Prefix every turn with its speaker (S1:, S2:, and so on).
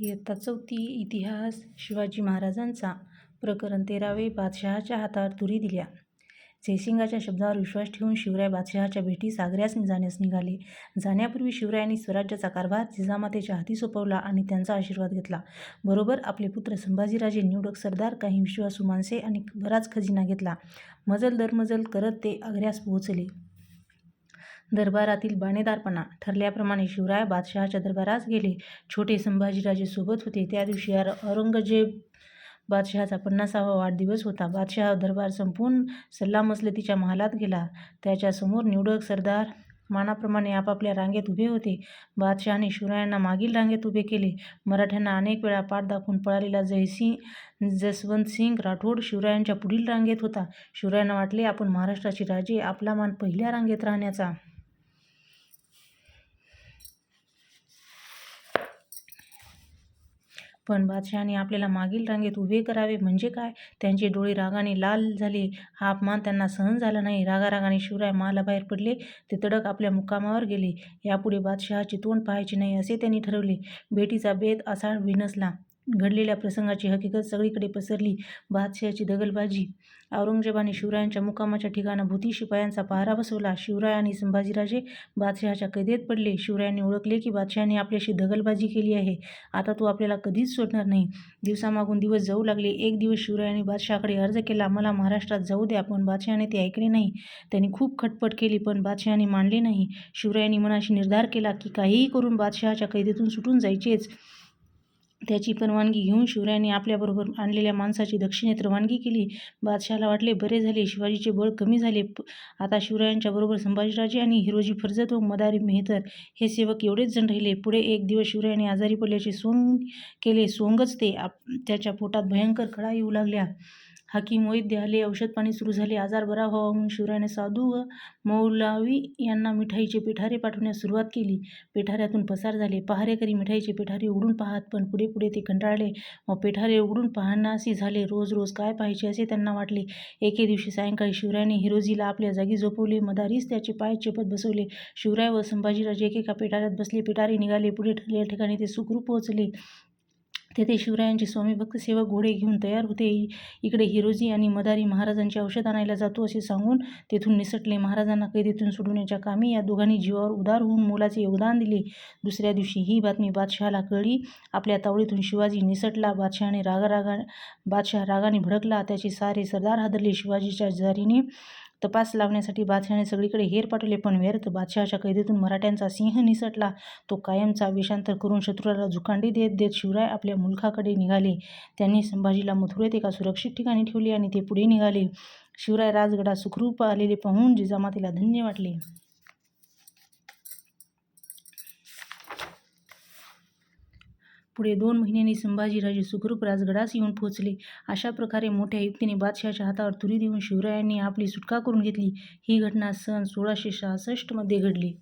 S1: इयत्ता चौथी इतिहास शिवाजी महाराजांचा प्रकरण तेरावे बादशहाच्या हातावर तुरी दिल्या. जयसिंगाच्या शब्दावर विश्वास ठेवून शिवराय बादशहाच्या भेटीस आग्र्यास जाण्यास निघाले. जाण्यापूर्वी शिवरायांनी स्वराज्याचा कारभार जिजामातेच्या हाती सोपवला आणि त्यांचा आशीर्वाद घेतला. बरोबर आपले पुत्र संभाजीराजे निवडक सरदार काही विश्वासू माणसे आणि बराच खजिना घेतला. मजल दरमजल करत ते आग्र्यास पोहोचले. दरबारातील बाणेदारपणा ठरल्याप्रमाणे शिवराय बादशहाच्या दरबारास गेले. छोटे संभाजीराजे सोबत होते. त्या दिवशी औरंगजेब बादशहाचा पन्नासावा वाढदिवस होता. बादशहा दरबार संपून सल्लामसलतीच्या महालात गेला. त्याच्यासमोर निवडक सरदार मानाप्रमाणे आपापल्या रांगेत उभे होते. बादशहाने शिवरायांना मागील रांगेत उभे केले. मराठ्यांना अनेक वेळा पाठ दाखवून पळालेला जयसिंग जसवंतसिंग राठोड शिवरायांच्या पुढील रांगेत होता. शिवरायांना वाटले आपण महाराष्ट्राचे राजे आपला मान पहिल्या रांगेत राहण्याचा पण बादशहाने आपल्याला मागील रांगेत उभे करावे म्हणजे काय? त्यांचे डोळे रागाने लाल झाले. हा अपमान त्यांना सहन झाला नाही. रागारागाने शिवराय महालाबाहेर पडले. ते तडक आपल्या मुक्कामावर गेले. यापुढे बादशहाचे तोंड पाहायचे नाही असे त्यांनी ठरवले. भेटीचा बेत असा विनसला. घडलेल्या प्रसंगाची हकीकत सगळीकडे पसरली. बादशहाची दगलबाजी औरंगजेबाने शिवरायांच्या मुकामाच्या ठिकाणाभूती शिपायांचा पहारा बसवला. शिवराय आणि संभाजीराजे बादशहाच्या कैदेत पडले. शिवरायांनी ओळखले की बादशहाने आपल्याशी दगलबाजी केली आहे. आता तो आपल्याला कधीच सोडणार नाही. दिवसामागून दिवस जाऊ लागले. एक दिवस शिवरायांनी बादशहाकडे अर्ज केला. मला महाराष्ट्रात जाऊ द्या पण बादशहाने ते ऐकले नाही. त्यांनी खूप खटपट केली पण बादशहाने मानले नाही. शिवरायांनी मनाशी निर्धार केला की काहीही करून बादशहाच्या कैदेतून सुटून जायचेच. त्याची परवानगी घेऊन शिवरायांनी आपल्याबरोबर आणलेल्या माणसाची दक्षिणेत रवानगी केली. बादशहाला वाटले बरे झाले शिवाजीचे बळ कमी झाले. आता शिवरायांच्या बरोबर संभाजीराजे आणि हिरोजी फर्जत व मदारी मेहतर हे सेवक एवढेच जण राहिले. पुढे एक दिवस शिवरायांनी आजारी पडल्याचे सोंग केले. सोंगच ते. आप त्याच्या पोटात भयंकर खडा येऊ लागल्या. हाकीम वैद्य आले औषधपाणी सुरू झाले. आजार बरा व्हावा म्हणून शिवरायाने साधू व मौलावी यांना मिठाईचे पिठारे पाठवण्यास सुरुवात केली. पिठाऱ्यातून पसार झाले. पहारेकरी मिठाईचे पिठारे उघडून पाहत पण पुढे पुढे ते कंटाळले व पिठारे उघडून पाहण्यासी झाले. रोज रोज काय पाहायचे असे त्यांना वाटले. एके दिवशी सायंकाळी शिवरायाने हिरोजीला आपल्या जागी झोपवले. मदारीस त्याचे पाय चेपत बसवले. शिवराय व संभाजीराजे एकेका पिठाऱ्यात बसले. पिठारे निघाले. पुढे ठरलेल्या ठिकाणी ते सुखरूप पोहोचले. तेथे शिवरायांचे स्वामी भक्त सेवक घोडे घेऊन तयार होते. इकडे हिरोजी आणि मदारी महाराजांचे औषध आणायला जातो असे सांगून तेथून निसटले. महाराजांना कैदेतून सोडवण्याच्या कामी या दोघांनी जीवावर उदार होऊन मोलाचे योगदान दिले. दुसऱ्या दिवशी ही बातमी बादशहाला कळली. आपल्या तावडीतून शिवाजी निसटला. बादशहाने रागा बादशहा रागाने भडकला. त्याचे सारे सरदार हादरले. शिवाजीच्या जारीने तपास लावण्यासाठी बादशहाने सगळीकडे हेर पाठवले पण व्यर्थ बादशहाच्या कैदेतून मराठ्यांचा सिंह निसटला. तो कायमचा वेषांतर करून शत्रूला झुकांडी देत देत शिवराय आपल्या मुलखाकडे निघाले. त्यांनी संभाजीला मथुरेत एका सुरक्षित ठिकाणी ठेवले आणि ते पुढे निघाले. शिवराय राजगडात सुखरूप आलेले पाहून जिजामातेला धन्य वाटले. पुढे दोन महिन्यांनी संभाजीराजे सुखरूप राजगडास येऊन पोहोचले. अशा प्रकारे मोठ्या युक्तीने बादशहाच्या हातावर तुरी देऊन शिवरायांनी आपली सुटका करून घेतली. ही घटना सन सोळाशे सहासष्टमध्ये घडली.